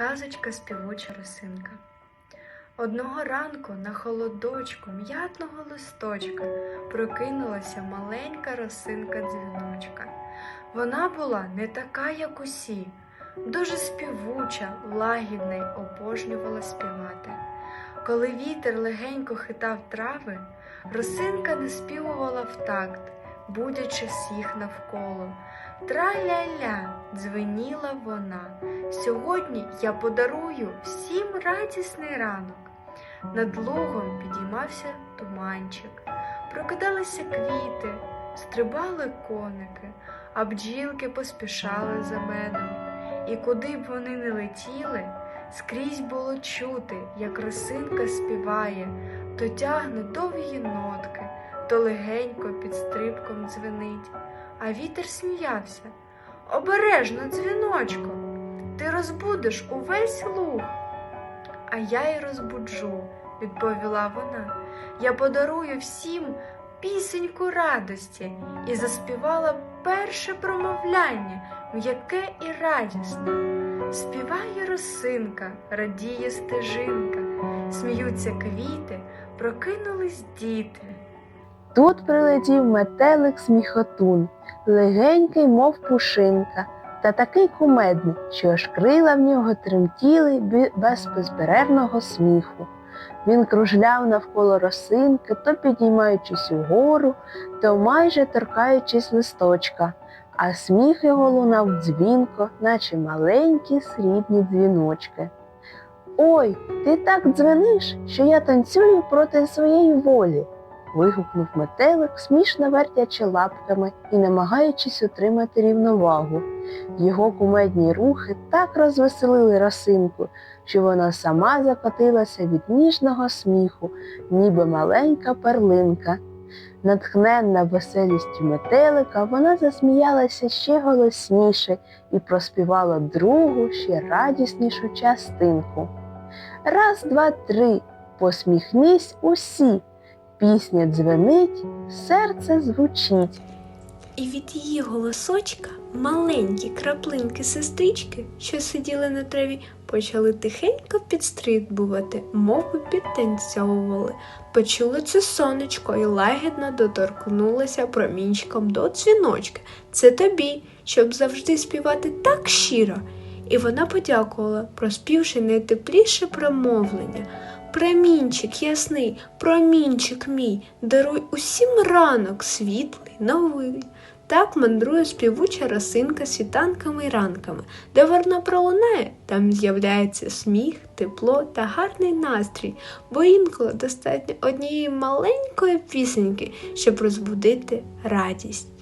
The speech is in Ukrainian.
Казочка співуча росинка. Одного ранку на холодочку м'ятного листочка прокинулася маленька росинка дзвіночка. Вона була не така, як усі, дуже співуча, лагідна й обожнювала співати. Коли вітер легенько хитав трави, росинка наспівувала в такт, будячи всіх навколо. Траля-ля, дзвеніла вона. Сьогодні я подарую всім радісний ранок. Над лугом підіймався туманчик, прокидалися квіти, стрибали коники, а бджілки поспішали за медом. І куди б вони не летіли, скрізь було чути, як росинка співає, то тягне довгі нотки, то легенько під стрибком дзвенить. А вітер сміявся. Обережно, дзвіночко, ти розбудеш увесь луг. А я й розбуджу, відповіла вона. Я подарую всім пісеньку радості і заспівала перше промовляння, м'яке і радісне. Співає росинка, радіє стежинка, сміються квіти, прокинулись діти. Тут прилетів метелик сміхотун, легенький, мов пушинка, та такий кумедний, що аж крила в нього тремтіли без безперервного сміху. Він кружляв навколо росинки, то підіймаючись угору, то майже торкаючись листочка, а сміх його лунав дзвінко, наче маленькі срібні дзвіночки. Ой, ти так дзвениш, що я танцюю проти своєї волі вигукнув метелик, смішно вертячи лапками і намагаючись утримати рівновагу. Його кумедні рухи так розвеселили росинку, що вона сама закотилася від ніжного сміху, ніби маленька перлинка. Натхненна веселістю метелика, вона засміялася ще голосніше і проспівала другу, ще радіснішу частинку. Раз, два, три, посміхнись усі. Пісня дзвенить, серце звучить. І від її голосочка маленькі краплинки сестрички, що сиділи на траві, почали тихенько підстрибувати, мов підтанцьовували. Почули це сонечко і лагідно доторкнулося промінчиком до дзвіночка. Це тобі, щоб завжди співати так щиро. І вона подякувала, проспівши найтепліше промовлення. Промінчик ясний, промінчик мій, даруй усім ранок світлий, новий. Так мандрує співуча росинка світанками й ранками, де вона пролунає, там з'являється сміх, тепло та гарний настрій, бо інколи достатньо однієї маленької пісеньки, щоб розбудити радість.